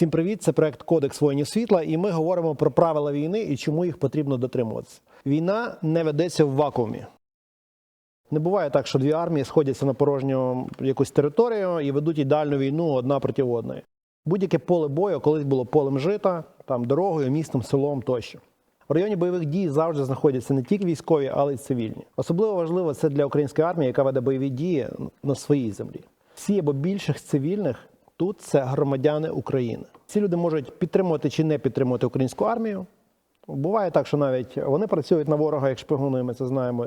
Всім привіт! Це проект Кодекс воїнів світла, і ми говоримо про правила війни і чому їх потрібно дотримуватися. Війна не ведеться в вакуумі. Не буває так, що дві армії сходяться на порожню якусь територію і ведуть ідеальну війну одна проти одної. Будь-яке поле бою колись було полем жита, там дорогою, містом, селом тощо. В районі бойових дій завжди знаходяться не тільки військові, але й цивільні. Особливо важливо це для української армії, яка веде бойові дії на своїй землі. Всі або більших цивільних тут це громадяни України. Ці люди можуть підтримувати чи не підтримувати українську армію. Буває так, що навіть вони працюють на ворога, як шпигуни, ми це знаємо,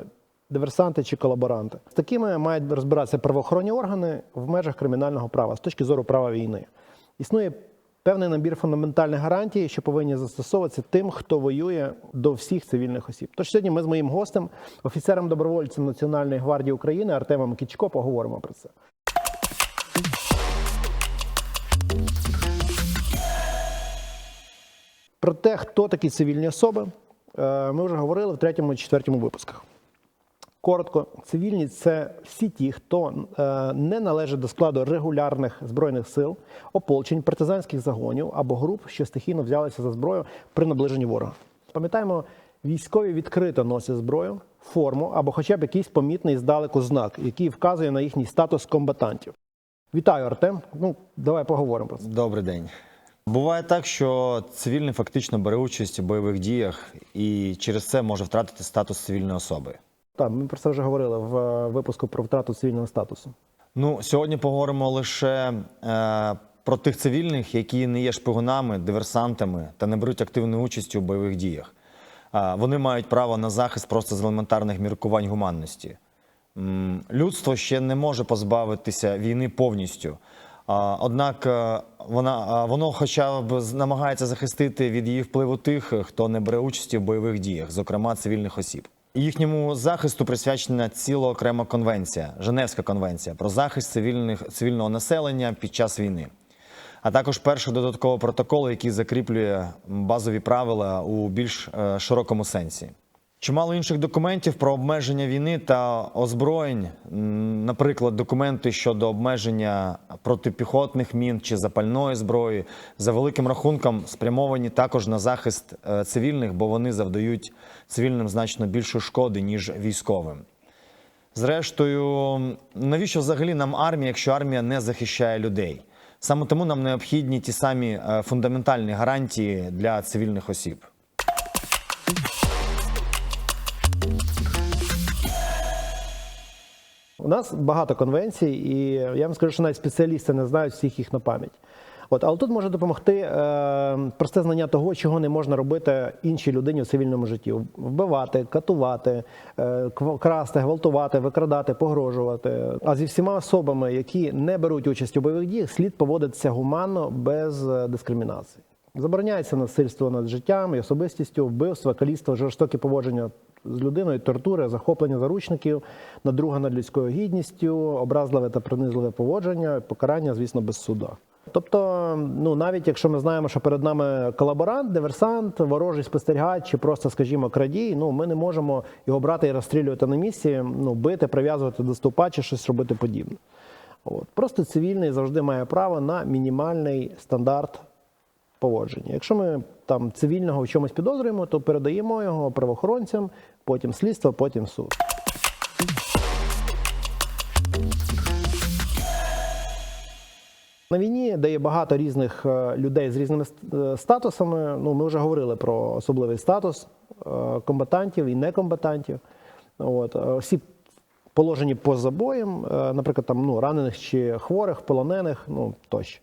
диверсанти чи колаборанти. З такими мають розбиратися правоохоронні органи в межах кримінального права з точки зору права війни. Існує певний набір фундаментальних гарантій, що повинні застосовуватися тим, хто воює до всіх цивільних осіб. Тож сьогодні ми з моїм гостем, офіцером добровольцем Національної гвардії України Артемом Кічко, поговоримо про це. Про те, хто такі цивільні особи, е, ми вже говорили в третьому і четвертому випусках. Коротко, цивільні це всі ті, хто е, не належить до складу регулярних збройних сил, ополчень, партизанських загонів або груп, що стихійно взялися за зброю при наближенні ворога. Пам'ятаємо, військові відкрито носять зброю, форму або хоча б якийсь помітний здалеку знак, який вказує на їхній статус комбатантів. Вітаю, Артем. Ну, давай поговоримо про це. Добрий день. Буває так, що цивільний фактично бере участь у бойових діях і через це може втратити статус цивільної особи. Так, ми про це вже говорили в е, випуску про втрату цивільного статусу. Ну, сьогодні поговоримо лише е, про тих цивільних, які не є шпигунами, диверсантами та не беруть активної участі у бойових діях. Е, вони мають право на захист просто з елементарних міркувань гуманності. Людство ще не може позбавитися війни повністю. Однак е, вона, воно хоча б намагається захистити від її впливу тих, хто не бере участі в бойових діях, зокрема цивільних осіб. Їхньому захисту присвячена ціла окрема конвенція, Женевська конвенція про захист цивільних, цивільного населення під час війни, а також перший додатковий протокол, який закріплює базові правила у більш е, широкому сенсі. Чимало інших документів про обмеження війни та озброєнь, наприклад, документи щодо обмеження протипіхотних мін чи запальної зброї, за великим рахунком спрямовані також на захист е, цивільних, бо вони завдають цивільним значно більше шкоди ніж військовим. Зрештою, навіщо взагалі нам армія, якщо армія не захищає людей? Саме тому нам необхідні ті самі е, фундаментальні гарантії для цивільних осіб. У нас багато конвенцій, і я вам скажу, що навіть спеціалісти не знають всіх їх на пам'ять. От, але тут може допомогти е, просте знання того, чого не можна робити іншій людині в цивільному житті: вбивати, катувати, е, красти, гвалтувати, викрадати, погрожувати. А зі всіма особами, які не беруть участь у бойових діях, слід поводитися гуманно без е, дискримінації. Забороняється насильство над життям і особистістю, вбивство, каліцтво, жорстоке поводження з людиною, тортури, захоплення заручників, надруга над людською гідністю, образливе та принизливе поводження, покарання, звісно, без суда. Тобто, ну навіть якщо ми знаємо, що перед нами колаборант, диверсант, ворожий спостерігач чи просто, скажімо, крадій, ну ми не можемо його брати і розстрілювати на місці, ну бити, прив'язувати до стовпа чи щось робити подібне. От просто цивільний завжди має право на мінімальний стандарт поводження. Якщо ми там цивільного в чомусь підозрюємо, то передаємо його правоохоронцям, потім слідство, потім суд. На війні, де є багато різних е, людей з різними е, статусами, ну ми вже говорили про особливий статус е, комбатантів і некомбатантів. От всі положені поза боєм, наприклад, там ну ранених чи хворих, полонених, ну тощо.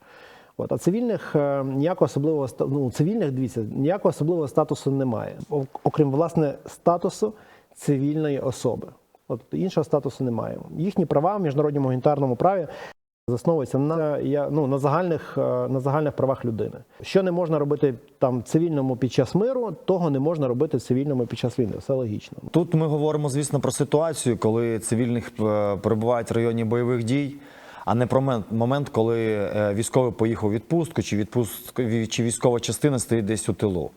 От, а цивільних е, ніякого особливого ну, цивільних дивіться, ніякого особливого статусу немає, окрім власне статусу цивільної особи. От іншого статусу немає. Їхні права в міжнародному гуманітарному праві засновуються на, я- ну, на, загальних, е, на загальних правах людини. Що не можна робити там цивільному під час миру, того не можна робити цивільному під час війни. Все логічно. Тут ми говоримо, звісно, про ситуацію, коли цивільних е, перебувають в районі бойових дій, а не про момент, коли е, військовий поїхав у відпустку, чи відпустку чи військова частина стоїть десь у тилу.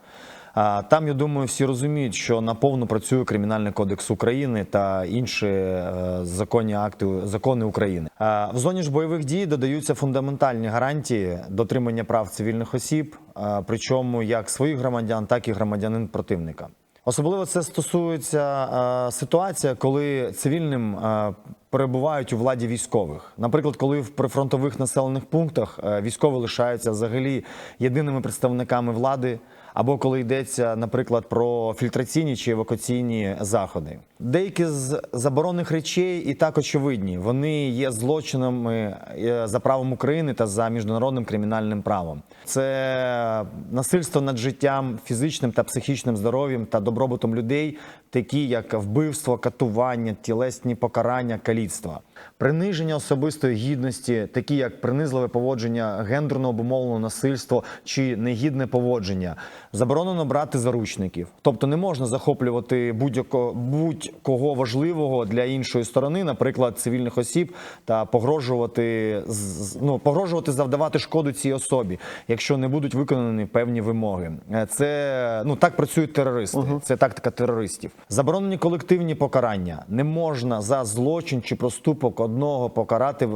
Там, я думаю, всі розуміють, що наповну працює Кримінальний кодекс України та інші е, законні акти закони України. В зоні ж бойових дій додаються фундаментальні гарантії дотримання прав цивільних осіб, причому як своїх громадян, так і громадянин противника. Особливо це стосується е, ситуація, коли цивільним е, перебувають у владі військових. Наприклад, коли в прифронтових населених пунктах е, військові лишаються взагалі єдиними представниками влади, або коли йдеться, наприклад, про фільтраційні чи евакуаційні заходи. Деякі з заборонених речей і так очевидні. Вони є злочинами е, за правом України та за міжнародним кримінальним правом. Це насильство над життям, фізичним та психічним здоров'ям та добробутом людей, такі як вбивство, катування, тілесні покарання, каліцтва, приниження особистої гідності, такі як принизливе поводження, гендерно обумовлене насильство чи негідне поводження. Заборонено брати заручників, тобто не можна захоплювати будь-якого будь-кого важливого для іншої сторони, наприклад, цивільних осіб, та погрожувати ну, погрожувати завдавати шкоду цій особі, якщо не будуть виконані певні вимоги. Е, Це ну так працюють терористи. Це тактика терористів. Заборонені колективні покарання. Не можна за злочин чи проступок одного покарати е,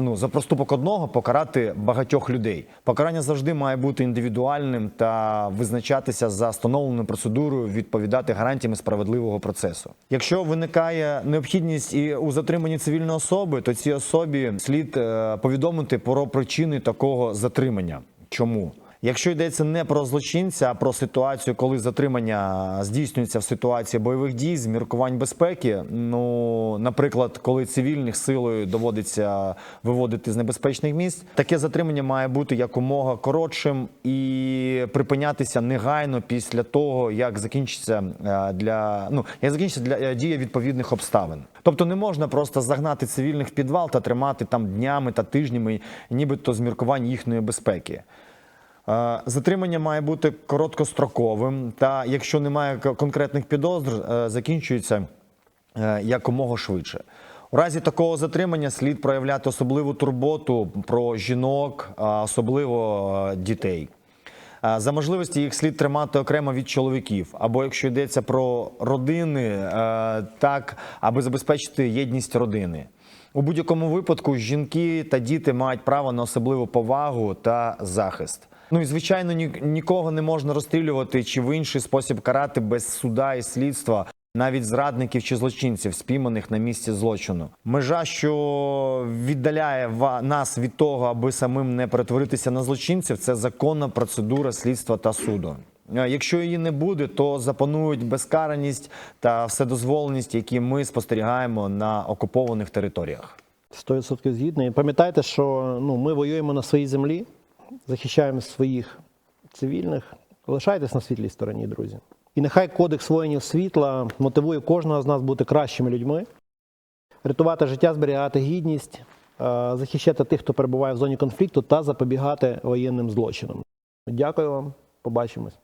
ну за проступок одного покарати багатьох людей. Покарання завжди має бути індивідуальним та визначатися за встановленою процедурою, відповідати гарантіями справедливого процесу. Якщо виникає необхідність і у затриманні цивільної особи, то цій особі слід е, повідомити про причини такого затримання. Чому? Якщо йдеться не про злочинця, а про ситуацію, коли затримання здійснюється в ситуації бойових дій, з міркувань безпеки. Ну, наприклад, коли цивільних силою доводиться виводити з небезпечних місць, таке затримання має бути якомога коротшим і припинятися негайно після того, як закінчиться е, для ну як закінчиться для е, дія відповідних обставин. Тобто не можна просто загнати цивільних в підвал та тримати там днями та тижнями, нібито з міркувань їхньої безпеки. Е, Затримання має бути короткостроковим, та якщо немає конкретних підозр, е, закінчується е, якомога швидше. У разі такого затримання слід проявляти особливу турботу про жінок, особливо дітей. За можливості їх слід тримати окремо від чоловіків, або якщо йдеться про родини, так аби забезпечити єдність родини. У будь-якому випадку жінки та діти мають право на особливу повагу та захист. Ну і звичайно, ні, нікого не можна розстрілювати чи в інший спосіб карати без суда і слідства, навіть зрадників чи злочинців, спійманих на місці злочину. Межа, що віддаляє нас від того, аби самим не перетворитися на злочинців, це законна процедура слідства та суду. Якщо її не буде, то запанують безкараність та вседозволеність, які ми спостерігаємо на окупованих територіях. 100% згідний. І Пам'ятайте, що ну, ми воюємо на своїй землі, захищаємо своїх цивільних. Лишайтесь на світлій стороні, друзі. І нехай кодекс воїнів світла мотивує кожного з нас бути кращими людьми, рятувати життя, зберігати гідність, е, захищати тих, хто перебуває в зоні конфлікту, та запобігати воєнним злочинам. Дякую вам, побачимось.